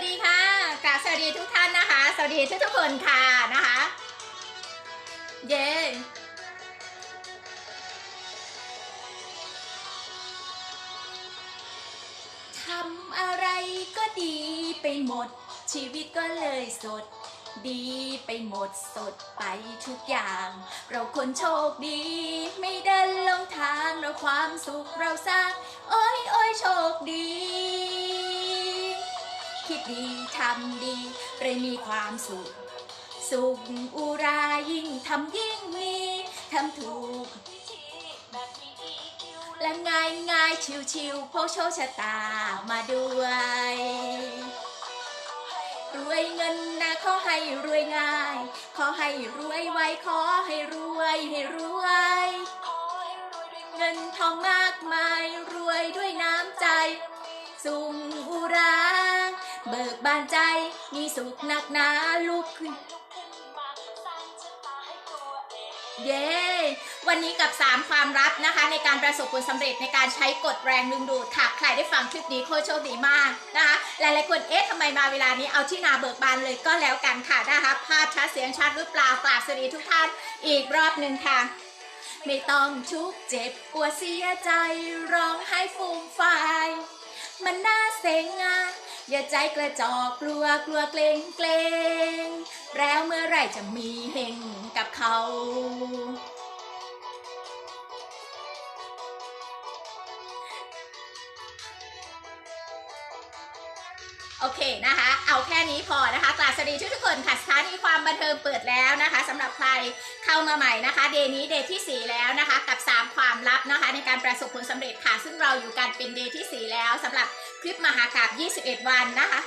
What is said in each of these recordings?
วัสดีค่ะกราบสวัสดีทุกท่านนะคะ สวัสดีทุกทุกคนค่ะนะคะ เย้ทำอะไรก็ดีไปหมด ชีวิตก็เลยสด ดีไปหมดสดไปทุกอย่าง เราคนโชคดี ไม่เดินลงทางเราความสุขเราสร้างโอ้ยโอ้ยโชคดี คิดดีทำดีเลยมีความสุข สุขอุรายิ่งทำยิ่งมีทำถูก และง่ายง่ายชิวชิวพกโชคชะตามาด้วย รวยเงินนะขอให้รวยง่าย ขอให้รวยไวขอให้รวยให้รวยเงินทองมากมายรวยด้วยน้ำใจ สุงอุรา เบิกบานใจมีสุขหนักหนาลุกขึ้น เย้ วันนี้กับ 3 ความลับนะคะ ในการประสบผลสำเร็จในการใช้กฎแรงดึงดูดค่ะ ใครได้ฟังคลิปนี้โคตรโชคดีมากนะคะ หลายๆคนเอ๊ะทำไมมาเวลานี้เอาที่นาเบิกบานเลยก็แล้วกันค่ะนะคะ ภาพชัดเสียงชัดหรือเปล่ากราบสวัสดีทุกท่านอีกรอบหนึ่งค่ะไม่ต้องทุกเจ็บปวดเสียใจ ร้องไห้ฟูมฟาย มันน่าเซ็งอะ อย่าใจกระจอกกลัวกลัวเกรงเกรงแล้วเมื่อไรจะมีเฮงกับเขา โอเคนะคะ เอาแค่นี้พอนะคะกราบสวัสดีทุกคนค่ะสถานีความบันเทิงเปิดแล้วนะคะสำหรับใครเข้ามาใหม่นะคะ เดนี้เดที่ 4 แล้วนะคะ กับ 3 ความลับนะคะ ในการประสบผลสำเร็จค่ะ ซึ่งเราอยู่กันเป็นเดที่ 4 แล้วสำหรับคลิปมหากราบ21 วันนะคะ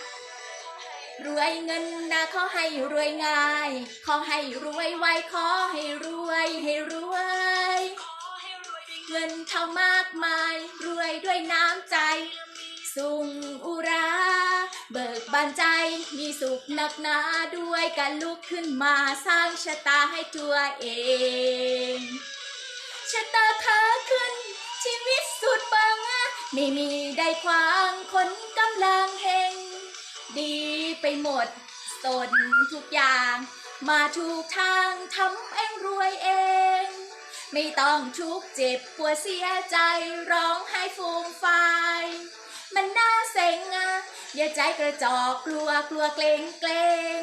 รวยเงินนะขอให้รวยง่าย ขอให้รวยไวขอให้รวยให้รวย เงินเท่ามากมาย รวยด้วยน้ำใจ สุงอุรา เบิกบานใจมีสุขหนักหนาด้วยการลุกขึ้นมาสร้างชะตาให้ตัวเอง ชะตาขาขึ้น ชีวิตสุดปังไม่มีได้ควางคนกำลังเฮงดีไปหมดสนทุกอย่าง มาถูกทางทำเองรวยเอง ไม่ต้องทุกข์เจ็บปวดเสียใจร้องไห้ฟูมฟาย มันน่าเซ็งอะอย่าใจกระจอกกลัวกลัวเกรงเกรง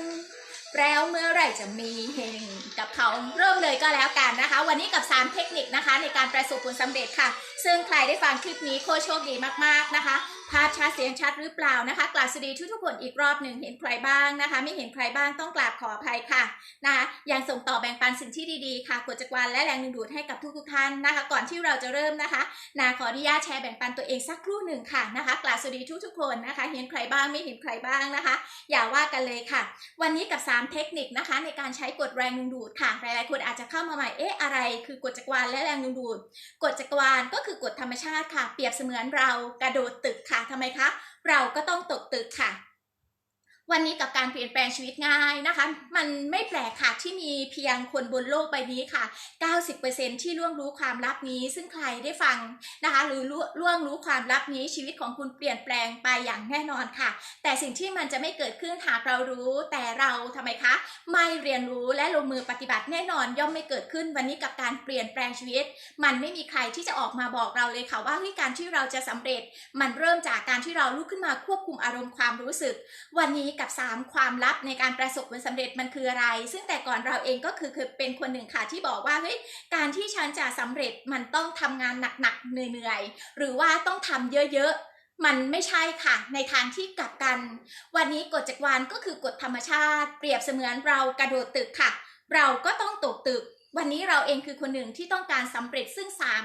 แล้วเมื่อไรจะมีเฮงกับเขาเริ่มเลยก็แล้วกันนะคะ วันนี้กับ 3 เทคนิคนะคะ ในการประสบผลสำเร็จค่ะ ซึ่งใครได้ฟังคลิปนี้โคโชคดีมากๆนะคะ ภาพชัดเสียงชัดหรือเปล่านะคะกราบสวัสดีทุกๆคนอีกรอบหนึ่งเห็นใครบ้างนะคะ ไม่เห็นใครบ้างต้องกราบขออภัยค่ะนะคะยังส่งต่อแบ่งปันสิ่งที่ดีๆค่ะกดจักรวาลและแรงดึงดูดให้กับทุกๆท่านนะคะ ก่อนที่เราจะเริ่มนะคะนาขออนุญาตแชร์แบ่งปันตัวเองสักครู่หนึ่งค่ะนะคะกล่าวสวัสดีทุกๆคนนะคะ เห็นใครบ้างไม่เห็นใครบ้างนะคะ อย่าว่ากันเลยค่ะ วันนี้กับ 3 เทคนิคนะคะ ในการใช้กฎแรงดึงดูดค่ะหลายๆคนอาจจะเข้ามาใหม่เอ๊ะอะไร คือกฎจักรวาลและแรงดึงดูดกฎจักรวาลก็คือกฎธรรมชาติค่ะ เปรียบเสมือนเรากระโดดตึกค่ะทำไมคะ เราก็ต้องตกตึกค่ะ วันนี้กับการเปลี่ยนแปลงชีวิตง่ายนะคะ มันไม่แปลกค่ะที่มีเพียงคนบนโลกใบนี้ค่ะ 90%ที่ล่วงรู้ความลับนี้ ซึ่งใครได้ฟังนะคะ หรือล่วงรู้ความลับนี้ชีวิตของคุณเปลี่ยนแปลงไปอย่างแน่นอนค่ะ แต่สิ่งที่มันจะไม่เกิดขึ้นหากเรารู้ แต่เราทำไมคะ ไม่เรียนรู้และลงมือปฏิบัติแน่นอนย่อมไม่เกิดขึ้นวันนี้กับการเปลี่ยนแปลงชีวิต มันไม่มีใครที่จะออกมาบอกเราเลยค่ะว่าการที่เราจะสำเร็จ มันเริ่มจากการที่เราลุกขึ้นมาควบคุมอารมณ์ความรู้สึก วันนี้กับ 3 ความลับในการประสบผลสำเร็จมันคืออะไร ซึ่งแต่ก่อนเราเองก็คือคือเป็นคนหนึ่งค่ะที่บอกว่าเฮ้ยการที่ฉันจะสำเร็จมันต้องทำงานหนักๆเหนื่อยๆหรือว่าต้องทำเยอะๆมันไม่ใช่ค่ะ ในทางที่กลับกัน วันนี้กฎจักรวาลก็คือกฎธรรมชาติ เปรียบเสมือนเรากระโดดตึกค่ะ เราก็ต้องตกตึก วันนี้เราเองคือคนหนึ่งที่ต้องการสำเร็จซึ่งสาม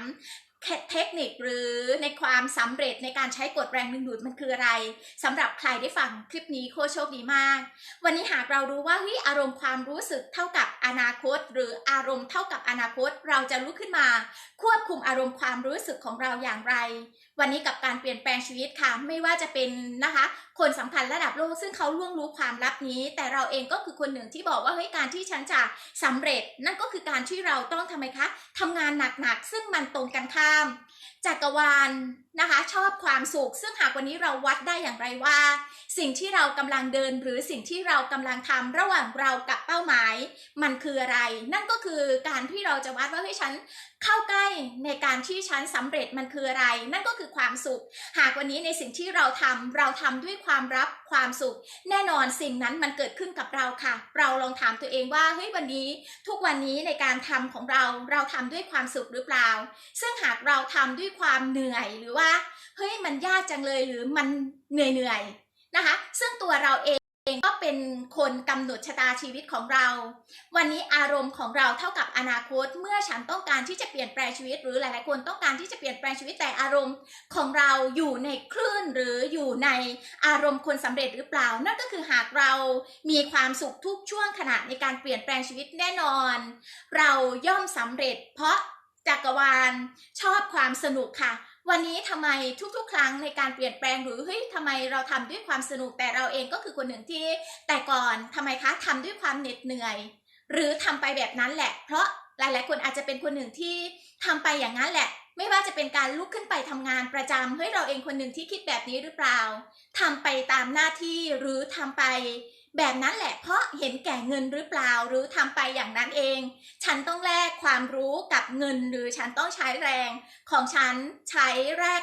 เทคนิคหรือในความสำเร็จในการใช้กฎแรงดึงดูดมันคืออะไรสำหรับใครได้ฟังคลิปนี้โคโชคดีมาก วันนี้หากเรารู้ว่าเฮ้ยอารมณ์ความรู้สึกเท่ากับอนาคต หรืออารมณ์เท่ากับอนาคต เราจะลุกขึ้นมา ควบคุมอารมณ์ความรู้สึกของเราอย่างไร วันนี้กับการเปลี่ยนแปลงชีวิตค่ะ ไม่ว่าจะเป็นนะคะ คนสำคัญระดับโลกซึ่งเขาล่วงรู้ความลับนี้ แต่เราเองก็คือคนหนึ่งที่บอกว่าเฮ้ยการที่ฉันจะสำเร็จ นั่นก็คือการที่เราต้องทำไมคะทำงานหนักๆซึ่งมันตรงกันข้าม จักรวาลนะคะ ชอบความสุข ซึ่งหากวันนี้เราวัดได้อย่างไรว่า สิ่งที่เรากำลังเดินหรือสิ่งที่เรากำลังทำระหว่างเรากับเป้าหมาย มันคืออะไร นั่นก็คือการที่เราจะวัดว่าเฮ้ยฉันเข้าใกล้ในการที่ฉันสำเร็จมันคืออะไร นั่นก็คือความสุข หากวันนี้ในสิ่งที่เราทำเราทำด้วยความรับความสุข แน่นอนสิ่งนั้นมันเกิดขึ้นกับเราค่ะ เราลองถามตัวเองว่าเฮ้ยวันนี้ ทุกวันนี้ในการทำของเราเราทำด้วยความสุขหรือเปล่า ซึ่งหากเราทำด้วยความเหนื่อยหรือว่าเฮ้ยมันยากจังเลยหรือมันเหนื่อยเหนื่อยๆนะคะ ซึ่งตัวเราเองก็เป็นคนกำหนดชะตาชีวิตของเรา วันนี้อารมณ์ของเราเท่ากับอนาคต เมื่อฉันต้องการที่จะเปลี่ยนแปลงชีวิต หรือหลายๆคนต้องการที่จะเปลี่ยนแปลงชีวิตแต่อารมณ์ของเราอยู่ในคลื่นหรืออยู่ในอารมณ์คนสำเร็จหรือเปล่า นั่นก็คือหากเรามีความสุขทุกช่วงขณะในการเปลี่ยนแปลงชีวิตแน่นอน เราย่อมสำเร็จเพราะ จักรวาลชอบความสนุกค่ะ วันนี้ทำไมทุกๆ ครั้งในการเปลี่ยนแปลงหรือเฮ้ยทำไมเราทำด้วยความสนุกแต่เราเองก็คือคนหนึ่งที่ แต่ก่อนทำไมคะทำด้วยความเหน็ดเหนื่อย หรือทำไปแบบนั้นแหละ เพราะหลายๆ คนอาจจะเป็นคนหนึ่งที่ทำไปอย่างนั้นแหละ ไม่ว่าจะเป็นการลุกขึ้นไปทำงานประจำเฮ้ยเราเองคนหนึ่งที่คิดแบบนี้หรือเปล่าทำไปตามหน้าที่หรือทำไป แบบนั้นแหละเพราะเห็นแก่เงินหรือเปล่าหรือทำไปอย่างนั้นเอง ฉันต้องแลกความรู้กับเงินหรือฉันต้องใช้แรงของฉันใช้แลก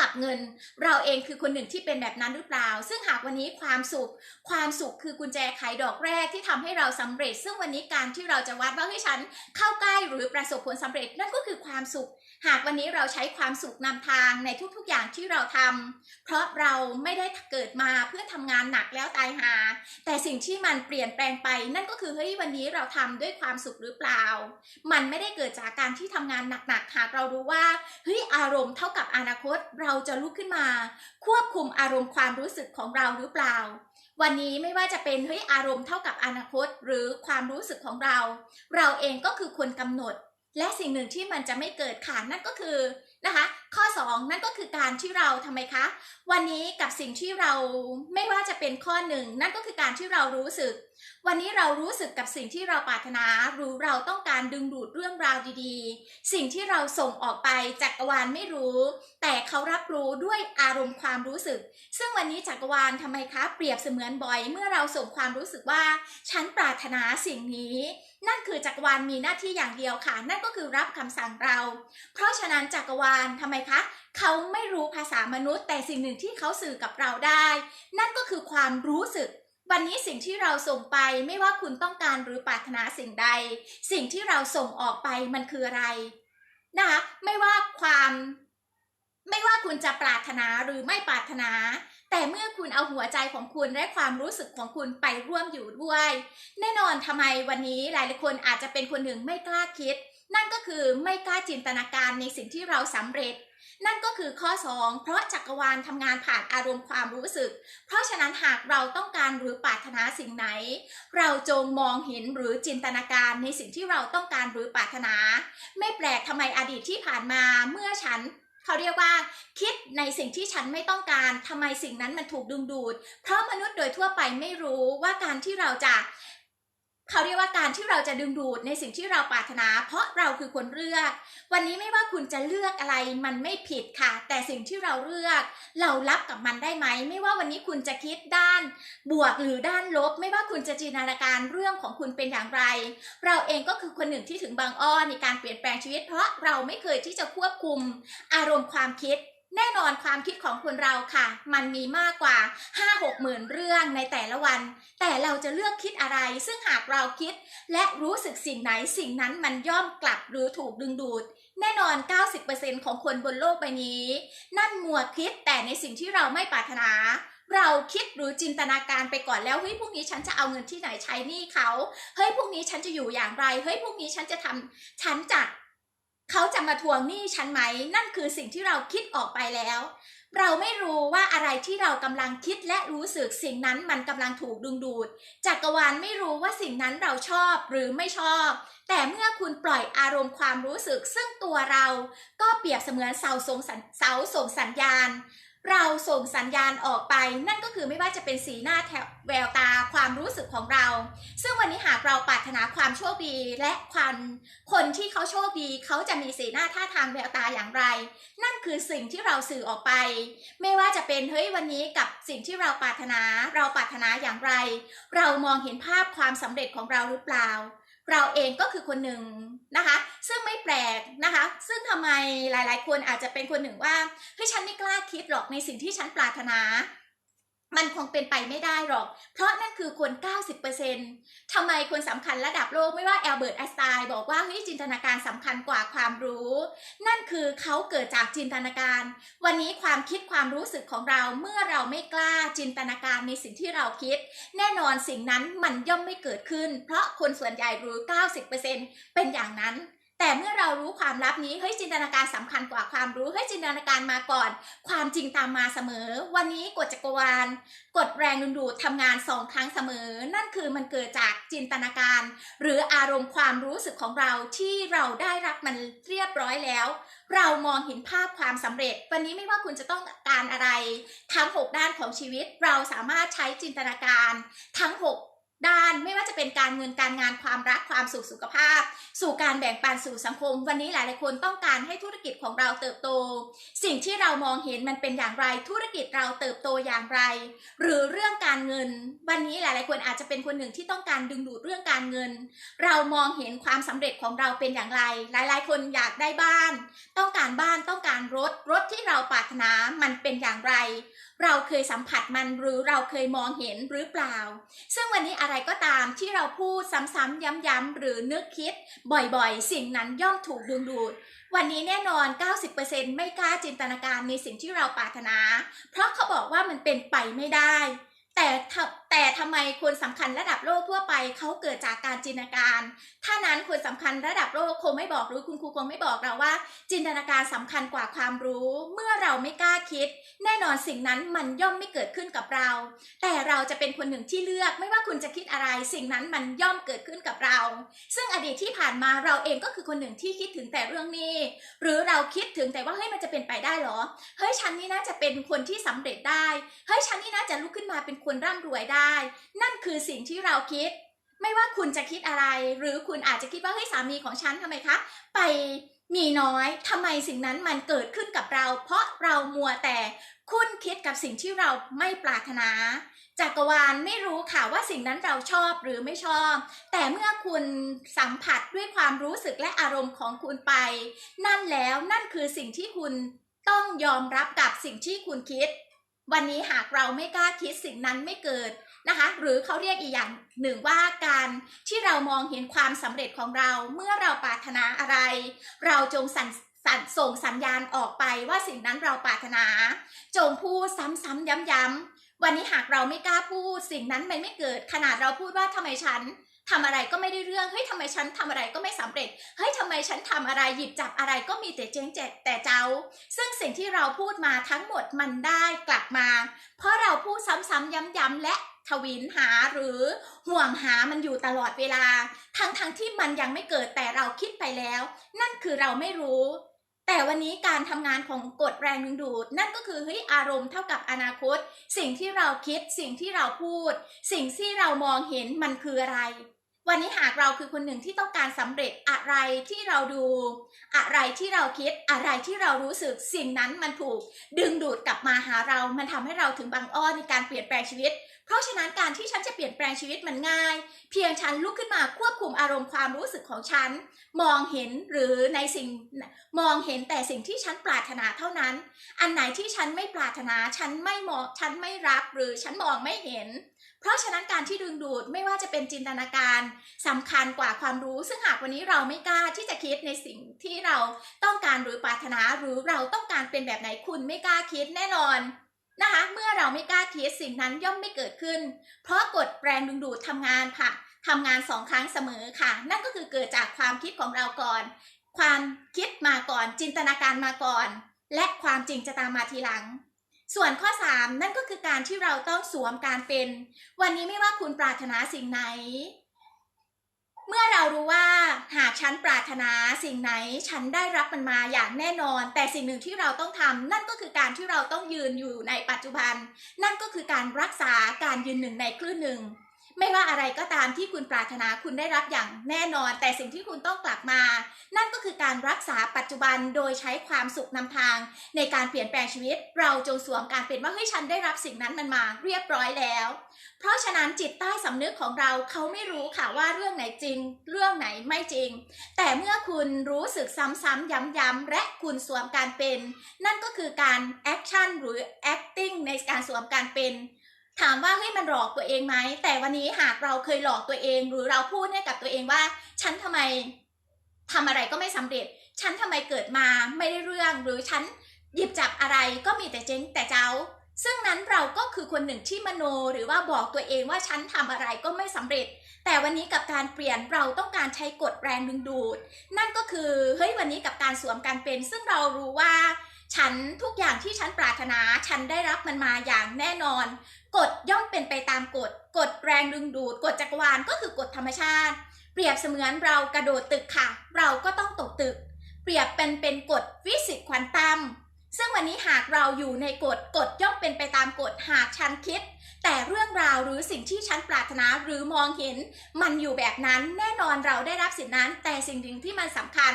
กับเงิน เราเองคือคนหนึ่งที่เป็นแบบนั้นหรือเปล่า ซึ่งหากวันนี้ความสุข ความสุขคือกุญแจไขดอกแรกที่ทำให้เราสำเร็จ ซึ่งวันนี้การที่เราจะวัดว่าให้ฉันเข้าใกล้หรือประสบผลสำเร็จนั่นก็คือความสุข หากวันนี้เราใช้ความสุขนำทางในทุกๆอย่างที่เราทำเพราะเราไม่ได้เกิดมาเพื่อทำงานหนักแล้วตายหา แต่สิ่งที่มันเปลี่ยนแปลงไป นั่นก็คือเฮ้ยวันนี้เราทำด้วยความสุขหรือเปล่า มันไม่ได้เกิดจากการที่ทำงานหนักๆหากเรารู้ว่าเฮ้ยอารมณ์เท่ากับอนาคตเราจะลุกขึ้นมา ควบคุมอารมณ์ความรู้สึกของเราหรือเปล่าวันนี้ไม่ว่าจะเป็นเฮ้ยอารมณ์เท่ากับอนาคต หรือความรู้สึกของเรา เราเองก็คือคนกำหนด และสิ่งหนึ่งที่มันจะไม่เกิดค่ะนั่นก็คือนะคะข้อ 2 นั่นก็คือการที่เราทำไมคะ วันนี้กับสิ่งที่เราไม่ว่าจะเป็นข้อหนึ่งนั่นก็คือการที่เรารู้สึก วันนี้เรารู้สึกกับสิ่งที่เราปรารถนาหรือเราต้องการดึงดูดเรื่องราวดีๆ สิ่งที่เราส่งออกไปจักรวาลไม่รู้ แต่เขารับรู้ด้วยอารมณ์ความรู้สึก ซึ่งวันนี้จักรวาลทำไมคะ เปรียบเสมือนบอย เมื่อเราส่งความรู้สึกว่าฉันปรารถนาสิ่งนี้ นั่นคือจักรวาลมีหน้าที่อย่างเดียวค่ะ นั่นก็คือรับคำสั่งเรา เพราะฉะนั้นจักรวาลทำไมคะ เขาไม่รู้ภาษามนุษย์ แต่สิ่งหนึ่งที่เขาสื่อกับเราได้ นั่นก็คือความรู้สึก วันนี้สิ่งที่เราส่งไปไม่ว่าคุณต้องการหรือปรารถนาสิ่งใด สิ่งที่เราส่งออกไปมันคืออะไรนะคะไม่ว่าความ ไม่ว่าคุณจะปรารถนาหรือไม่ปรารถนา แต่เมื่อคุณเอาหัวใจของคุณและความรู้สึกของคุณไปร่วมอยู่ด้วย แน่นอนทำไมวันนี้หลายๆคนอาจจะเป็นคนหนึ่งไม่กล้าคิด นั่นก็คือไม่กล้าจินตนาการในสิ่งที่เราสำเร็จ นั่นก็คือข้อ 2 เพราะจักรวาลทำงานผ่านอารมณ์ความรู้สึก เพราะฉะนั้นหากเราต้องการหรือปรารถนาสิ่งไหน เราจงมองเห็นหรือจินตนาการในสิ่งที่เราต้องการหรือปรารถนา ไม่แปลกทำไมอดีตที่ผ่านมาเมื่อฉัน เขาเรียกว่า คิดในสิ่งที่ฉันไม่ต้องการทำไมสิ่งนั้นมันถูกดึงดูด เพราะมนุษย์โดยทั่วไปไม่รู้ว่าการที่เราจะ เขาเรียกว่าการที่เราจะดึงดูดในสิ่งที่เราปรารถนา เพราะเราคือคนเลือก วันนี้ไม่ว่าคุณจะเลือกอะไรมันไม่ผิดค่ะ แต่สิ่งที่เราเลือก เรารับกับมันได้ไหม ไม่ว่าวันนี้คุณจะคิดด้าน บวกหรือด้านลบ ไม่ว่าคุณจะจินตนาการเรื่องของคุณเป็นอย่างไร เราเองก็คือคนหนึ่งที่ถึงบางอ้อในการเปลี่ยนแปลงชีวิต เพราะเราไม่เคยที่จะควบคุมอารมณ์ความคิด แน่นอนความคิดของคนเราค่ะ มันมีมากกว่า 5 6หมื่นเรื่องในแต่ละวัน แต่เราจะเลือกคิดอะไร ซึ่งหากเราคิด และรู้สึกสิ่งไหนสิ่งนั้นมันย่อมกลับหรือถูกดึงดูด แน่นอน 90%ของคนบนโลกใบนี้ นั่นมัวคิดแต่ในสิ่งที่เราไม่ปรารถนา เราคิดหรือจินตนาการไปก่อนแล้วเฮ้ยพรุ่งนี้ฉันจะเอาเงินที่ไหนใช้หนี้เขาเฮ้ยพรุ่งนี้ฉันจะอยู่อย่างไรเฮ้ยพรุ่งนี้ฉันจะทำฉันจะ เขาจะมาทวงหนี้ฉันไหม นั่นคือสิ่งที่เราคิดออกไปแล้ว เราไม่รู้ว่าอะไรที่เรากำลังคิดและรู้สึกสิ่งนั้นมันกำลังถูกดึงดูดจักรวาลไม่รู้ว่าสิ่งนั้นเราชอบหรือไม่ชอบ แต่เมื่อคุณปล่อยอารมณ์ความรู้สึกซึ่งตัวเรา ก็เปรียบเสมือนเสาส่งสัญเสาส่งสัญญาณ เราส่งสัญญาณออกไป นั่นก็คือไม่ว่าจะเป็นสีหน้าแถวแววตาความรู้สึกของเรา ซึ่งวันนี้หากเราปรารถนาความโชคดีและความคนที่เขาโชคดีเขาจะมีสีหน้าท่าทางแววตาอย่างไร นั่นคือสิ่งที่เราสื่อออกไป ไม่ว่าจะเป็นเฮ้ยวันนี้กับสิ่งที่เราปรารถนา เราปรารถนาอย่างไร เรามองเห็นภาพความสำเร็จของเราหรือเปล่า เราเองก็คือคนหนึ่งนะคะ ซึ่งไม่แปลกนะคะ ซึ่งทำไมหลาย ๆ คนอาจจะเป็นคนหนึ่งว่าเฮ้ยฉันไม่กล้าคิดหรอกในสิ่งที่ฉันปรารถนา มันคงเป็นไปไม่ได้หรอก เพราะนั่นคือคน 90%ทำไมคนสำคัญระดับโลกไม่ว่าแอลเบิร์ตไอน์สไตน์บอกว่าเฮ้ยจินตนาการสำคัญกว่าความรู้ นั่นคือเขาเกิดจากจินตนาการ วันนี้ความคิดความรู้สึกของเราเมื่อเราไม่กล้าจินตนาการในสิ่งที่เราคิด แน่นอนสิ่งนั้นมันย่อมไม่เกิดขึ้น เพราะคนส่วนใหญ่รู้90%เป็นอย่างนั้น แต่เมื่อเรารู้ความลับนี้เฮ้ยจินตนาการสำคัญกว่าความรู้เฮ้ยจินตนาการมาก่อน ความจริงตามมาเสมอ วันนี้กฎจักรวาลกฎแรงดึงดูดทำงานสองครั้งเสมอ นั่นคือมันเกิดจากจินตนาการ หรืออารมณ์ความรู้สึกของเราที่เราได้รับมันเรียบร้อยแล้ว เรามองเห็นภาพความสำเร็จ วันนี้ไม่ว่าคุณจะต้องการอะไร ทั้ง 6 ด้านของชีวิต เราสามารถใช้จินตนาการทั้ง 6 ด้านไม่ว่าจะเป็นการเงินการงานความรักความสุขสุขภาพ สู่การแบ่งปันสู่สังคม วันนี้หลายๆคนต้องการให้ธุรกิจของเราเติบโต สิ่งที่เรามองเห็นมันเป็นอย่างไรธุรกิจเราเติบโตอย่างไร หรือเรื่องการเงิน วันนี้หลายๆคนอาจจะเป็นคนหนึ่งที่ต้องการดึงดูดเรื่องการเงิน เรามองเห็นความสำเร็จของเราเป็นอย่างไร หลายๆ คนอยากได้บ้าน ต้องการบ้านต้องการรถรถที่เราปรารถนามันเป็นอย่างไร เราเคยสัมผัสมันหรือเราเคยมองเห็นหรือเปล่า ซึ่งวันนี้อะไรก็ตามที่เราพูดซ้ำๆย้ำๆหรือนึกคิด บ่อยๆ สิ่งนั้นย่อมถูกดึงดูด วันนี้แน่นอน 90%ไม่กล้าจินตนาการในสิ่งที่เราปรารถนา เพราะเขาบอกว่ามันเป็นไปไม่ได้ แต่แต่ทำไมคนสำคัญระดับโลกทั่วไปเขาเกิดจากการจินตนาการ ถ้านั้นคนสำคัญระดับโลกคงไม่บอกหรือคุณครูคงไม่บอกเราว่า จินตนาการสำคัญกว่าความรู้ เมื่อเราไม่กล้าคิด แน่นอนสิ่งนั้นมันย่อมไม่เกิดขึ้นกับเรา แต่เราจะเป็นคนหนึ่งที่เลือก ไม่ว่าคุณจะคิดอะไร สิ่งนั้นมันย่อมเกิดขึ้นกับเรา ซึ่งอดีตที่ผ่านมาเราเองก็คือคนหนึ่งที่คิดถึงแต่เรื่องนี้ หรือเราคิดถึงแต่ว่าเฮ้ยมันจะเป็นไปได้เหรอเฮ้ยฉันนี่น่าจะเป็นคนที่สำเร็จได้เฮ้ยฉันนี่น่าจะลุกขึ้นมาเป็นคนร่ำรวยได้ นั่นคือสิ่งที่เราคิด ไม่ว่าคุณจะคิดอะไร หรือคุณอาจจะคิดว่าเฮ้ยสามีของฉันทำไมคะไปมีน้อยทำไมสิ่งนั้นมันเกิดขึ้นกับเรา เพราะเรามัวแต่คุ้นคิดกับสิ่งที่เราไม่ปรารถนาจักรวาลไม่รู้ค่ะว่าสิ่งนั้นเราชอบหรือไม่ชอบ แต่เมื่อคุณสัมผัสด้วยความรู้สึกและอารมณ์ของคุณไป นั่นแล้วนั่นคือสิ่งที่คุณต้องยอมรับกับสิ่งที่คุณคิด วันนี้หากเราไม่กล้าคิดสิ่งนั้นไม่เกิดนะคะ หรือเขาเรียกอีกอย่างหนึ่งว่าการที่เรามองเห็นความสำเร็จของเรา เมื่อเราปรารถนาอะไร เราจงสั่นสั่นส่งสัญญาณออกไปว่าสิ่งนั้นเราปรารถนา จงพูดซ้ำๆย้ำๆวันนี้หากเราไม่กล้าพูดสิ่งนั้นมันไม่เกิด ขนาดเราพูดว่าทำไมฉัน ทำอะไรก็ไม่ได้เรื่อง เฮ้ยทำไมฉันทำอะไรก็ไม่สำเร็จ เฮ้ยทำไมฉันทำอะไรหยิบจับอะไรก็มีแต่เจ๊งแจกแต่เจ้า ซึ่งสิ่งที่เราพูดมาทั้งหมดมันได้กลับมา เพราะเราพูดซ้ำๆย้ำๆและทวินหาหรือห่วงหามันอยู่ตลอดเวลา ทั้งๆทที่มันยังไม่เกิดแต่เราคิดไปแล้ว นั่นคือเราไม่รู้ แต่วันนี้การทำงานของกฎแรงดึงดูด นั่นก็คือเฮ้ยอารมณ์เท่ากับอนาคต สิ่งที่เราคิด สิ่งที่เราพูด สิ่งที่เรามองเห็นมันคืออะไร วันนี้หากเราคือคนหนึ่งที่ต้องการสำเร็จอะไรที่เราดู อะไรที่เราคิดอะไรที่เรารู้สึกสิ่งนั้นมันถูก ดึงดูดกลับมาหาเรา มันทำให้เราถึงบางอ้อในการเปลี่ยนแปลงชีวิต เพราะฉะนั้นการที่ฉันจะเปลี่ยนแปลงชีวิตมันง่าย เพียงฉันลุกขึ้นมาควบคุมอารมณ์ความรู้สึกของฉัน มองเห็นหรือในสิ่งมองเห็นแต่สิ่งที่ฉันปรารถนาเท่านั้น อันไหนที่ฉันไม่ปรารถนาฉันไม่มองฉันไม่รับหรือฉันมองไม่เห็น เพราะฉะนั้นการที่ดึงดูดไม่ว่าจะเป็นจินตนาการสำคัญกว่าความรู้ ซึ่งหากวันนี้เราไม่กล้าที่จะคิดในสิ่งที่เราต้องการหรือปรารถนาหรือเราต้องการเป็นแบบไหนคุณไม่กล้าคิดแน่นอน นะคะ เมื่อเราไม่กล้าคิดสิ่งนั้นย่อมไม่เกิดขึ้น เพราะกฎแรงดึงดูดทำงานค่ะทำงานสองครั้งเสมอค่ะ นั่นก็คือเกิดจากความคิดของเราก่อน ความคิดมาก่อน จินตนาการมาก่อน และความจริงจะตามมาทีหลัง ส่วนข้อ 3 นั่นก็คือการที่เราต้องสวมการเป็น วันนี้ไม่ว่าคุณปรารถนาสิ่งไหน เมื่อเรารู้ว่าหากฉันปรารถนาสิ่งไหนฉันได้รับมันมาอย่างแน่นอน แต่สิ่งหนึ่งที่เราต้องทำนั่นก็คือการที่เราต้องยืนอยู่ในปัจจุบัน นั่นก็คือการรักษาการยืนหนึ่งในคลื่นหนึ่ง ไม่ว่าอะไรก็ตามที่คุณปรารถนาคุณได้รับอย่างแน่นอน แต่สิ่งที่คุณต้องกลับมา นั่นก็คือการรักษาปัจจุบันโดยใช้ความสุขนำทาง ในการเปลี่ยนแปลงชีวิต เราจงสวมการเป็นว่าเฮ้ยฉันได้รับสิ่งนั้นมันมาเรียบร้อยแล้ว เพราะฉะนั้นจิตใต้สำนึกของเราเขาไม่รู้ค่ะว่าเรื่องไหนจริง เรื่องไหนไม่จริง แต่เมื่อคุณรู้สึกซ้ำๆย้ำๆและคุณสวมการเป็น นั่นก็คือการแอคชั่นหรือ acting ในการสวมการเป็น ถามว่าเฮ้ยมันหลอกตัวเองไหม แต่วันนี้หากเราเคยหลอกตัวเอง หรือเราพูดให้กับตัวเองว่า ฉันทำไมทำอะไรก็ไม่สำเร็จ ฉันทำไมเกิดมาไม่ได้เรื่องหรือฉันหยิบจับอะไรก็มีแต่เจ๊งแต่เจ้า ซึ่งนั้นเราก็คือคนหนึ่งที่มโนหรือว่าบอกตัวเองว่าฉันทำอะไรก็ไม่สำเร็จ แต่วันนี้กับการเปลี่ยนเราต้องการใช้กฎแรงดึงดูด นั่นก็คือเฮ้ยวันนี้กับการสวมการเป็น ซึ่งเรารู้ว่า ฉันทุกอย่างที่ฉันปรารถนา ฉันได้รับมันมาอย่างแน่นอน กฎย่อมเป็นไปตามกฎ กฎแรงดึงดูด กฎจักรวาลก็คือกฎธรรมชาติ เปรียบเสมือนเรากระโดดตึกค่ะ เราก็ต้องตกตึก เปรียบเป็นเป็นกฎฟิสิกส์ควอนตัม ซึ่งวันนี้หากเราอยู่ในกฎกฎย่อมเป็นไปตามกฎหากฉันคิด แต่เรื่องราวหรือสิ่งที่ฉันปรารถนาหรือมองเห็น มันอยู่แบบนั้นแน่นอนเราได้รับสิ่งนั้น แต่สิ่งหนึ่งที่มันสำคัญ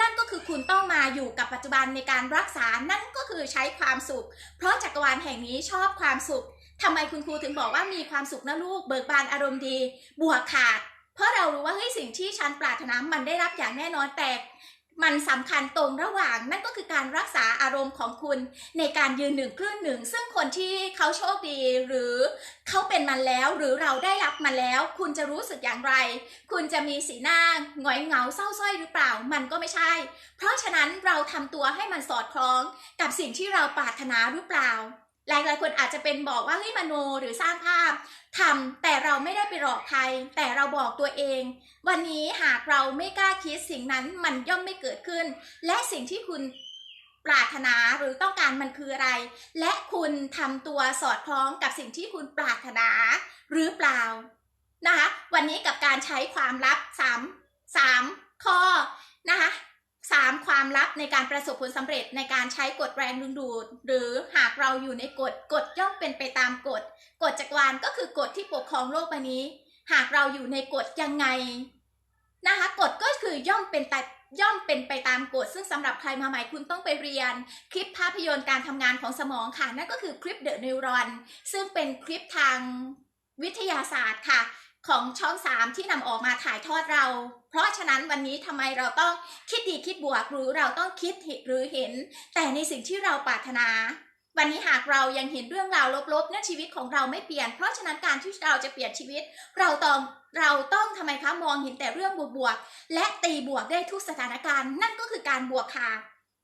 นั่นก็คือคุณต้องมาอยู่กับปัจจุบันในการรักษานั่นก็คือใช้ความสุข เพราะจักรวาลแห่งนี้ชอบความสุขทำไมคุณครูถึงบอกว่ามีความสุขนะลูกเบิกบานอารมณ์ดี บวกขาด เพราะเรารู้ว่าเฮ้ยสิ่งที่ฉันปรารถนามันได้รับอย่างแน่นอนแต่ มันสำคัญตรงระหว่าง นั่นก็คือการรักษาอารมณ์ของคุณในการยืนหนึ่งคลื่นหนึ่ง ซึ่งคนที่เขาโชคดีหรือเขาเป็นมันแล้วหรือเราได้รับมาแล้ว คุณจะรู้สึกอย่างไร คุณจะมีสีหน้าหงอยเหงาเศร้าส้อยหรือเปล่ามันก็ไม่ใช่ เพราะฉะนั้นเราทำตัวให้มันสอดคล้องกับสิ่งที่เราปรารถนาหรือเปล่า หลายๆคนอาจจะเป็นบอกว่าเฮ้ยมโนหรือสร้างภาพ ทำแต่เราไม่ได้ไปหลอกใคร แต่เราบอกตัวเอง วันนี้หากเราไม่กล้าคิดสิ่งนั้นมันย่อมไม่เกิดขึ้น และสิ่งที่คุณปรารถนาหรือต้องการมันคืออะไร และคุณทำตัวสอดคล้องกับสิ่งที่คุณปรารถนาหรือเปล่านะคะวันนี้กับการใช้ความลับสามสามข้อนะคะ สามความลับในการประสบผลสำเร็จในการใช้กฎแรงดึงดูด หรือหากเราอยู่ในกฎกฎย่อมเป็นไปตามกฎกฎจักรวาลก็คือกฎที่ปกครองโลกใบนี้ หากเราอยู่ในกฎยังไงนะคะกฎก็คือย่อมเป็นแต่ย่อมเป็นไปตามกฎซึ่งสำหรับใครมาใหม่คุณต้องไปเรียน คลิปภาพยนตร์การทำงานของสมองค่ะ นั่นก็คือคลิป The Neuron ซึ่งเป็นคลิปทางวิทยาศาสตร์ค่ะ ของช่อง 3 ที่นำออกมาถ่ายทอดเรา เพราะฉะนั้นวันนี้ทำไมเราต้องคิดดีคิดบวกหรือเราต้องคิดหรือเห็น แต่ในสิ่งที่เราปรารถนา วันนี้หากเรายังเห็นเรื่องราวลบๆนั่นชีวิตของเราไม่เปลี่ยน เพราะฉะนั้นการที่เราจะเปลี่ยนชีวิต เราต้องเราต้องทำไมคะมองเห็นแต่เรื่องบวกๆและตีบวกได้ทุกสถานการณ์ นั่นก็คือการบวกค่ะ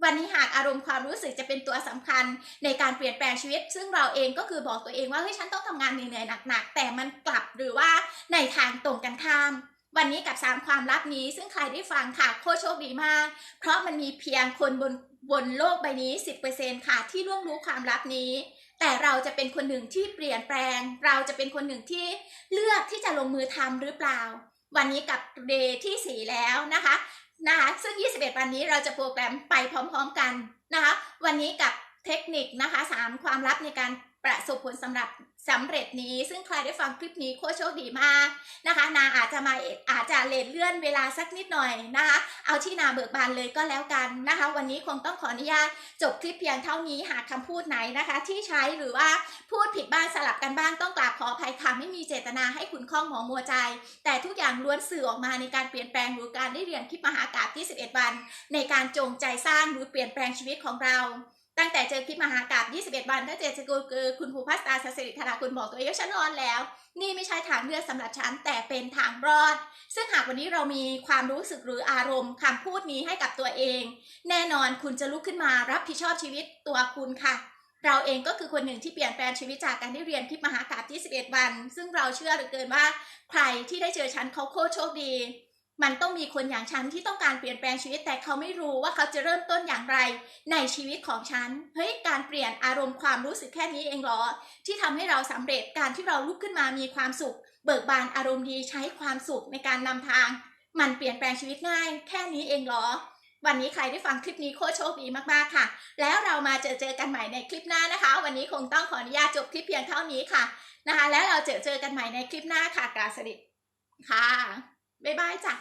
วันนี้หากอารมณ์ความรู้สึกจะเป็นตัวสำคัญในการเปลี่ยนแปลงชีวิต ซึ่งเราเองก็คือบอกตัวเองว่าเฮ้ยฉันต้องทำงานเหนื่อยๆหนักๆแต่มันกลับหรือว่าในทางตรงกันข้ามวันนี้กับสามความลับนี้ ซึ่งใครได้ฟังค่ะโคโชคดีมาก เพราะมันมีเพียงคนบนบนโลกใบนี้ 10%ค่ะที่ล่วงรู้ความลับนี้ แต่เราจะเป็นคนหนึ่งที่เปลี่ยนแปลง เราจะเป็นคนหนึ่งที่เลือกที่จะลงมือทำหรือเปล่า วันนี้กับเดย์ที่4แล้วนะคะ นะคะซึ่ง 21 วันนี้เราจะโปรแกรมไปพร้อม ๆ กันนะคะ วันนี้กับเทคนิคนะคะ 3 ความลับในการ ประสบผลสำหรับสำเร็จนี้ ซึ่งใครได้ฟังคลิปนี้โคตรโชคดีมากนะคะ นาอาจจะมาอาจจะเลนเลื่อนเวลาสักนิดหน่อยนะคะ เอาที่นาเบิกบานเลยก็แล้วกันนะคะ วันนี้คงต้องขออนุญาตจบคลิปเพียงเท่านี้หากคำพูดไหนนะคะ ที่ใช้หรือว่าพูดผิดบ้างสลับกันบ้างต้องกราบขออภัยค่ะไม่มีเจตนาให้คุณข้องหมองมัวใจ แต่ทุกอย่างล้วนสื่อออกมาในการเปลี่ยนแปลงหรือการได้เรียนคลิปมหากาบที่ 11 วัน ในการจงใจสร้างหรือเปลี่ยนแปลงชีวิตของเรา ตั้งแต่เจอคลิปมหากาบ21 วันตั้งแต่เจอคือคุณภูพัสตาสสิริธนาคุณบอกตัวเองฉันรอดแล้ว นี่ไม่ใช่ทางเลือกสำหรับฉัน แต่เป็นทางรอด ซึ่งหากวันนี้เรามีความรู้สึกหรืออารมณ์คำพูดนี้ให้กับตัวเอง แน่นอนคุณจะลุกขึ้นมารับผิดชอบชีวิตตัวคุณค่ะเราเองก็คือคนหนึ่งที่เปลี่ยนแปลงชีวิตจากการได้เรียนคลิปมหากาบ21 วัน ซึ่งเราเชื่อเหลือเกินว่า ใครที่ได้เจอฉันเขาโคตรโชคดี มันต้องมีคนอย่างฉันที่ต้องการเปลี่ยนแปลงชีวิตแต่เขาไม่รู้ว่าเขาจะเริ่มต้นอย่างไร ในชีวิตของฉัน เฮ้ย การเปลี่ยนอารมณ์ความรู้สึกแค่นี้เองเหรอ ที่ทำให้เราสำเร็จการที่เราลุกขึ้นมามีความสุข เบิกบานอารมณ์ดีใช้ความสุขในการนำทาง มันเปลี่ยนแปลงชีวิตง่าย แค่นี้เองเหรอ วันนี้ใครได้ฟังคลิปนี้โคตรโชคดีมากๆค่ะ แล้วเรามาเจอเจอกันใหม่ในคลิปหน้านะคะ วันนี้คงต้องขออนุญาตจบคลิปเพียงเท่านี้ค่ะนะคะ แล้วเราเจอเจอกันใหม่ในคลิปหน้าค่ะกาสวัสดีค่ะ บ๊ายบายจ้ะ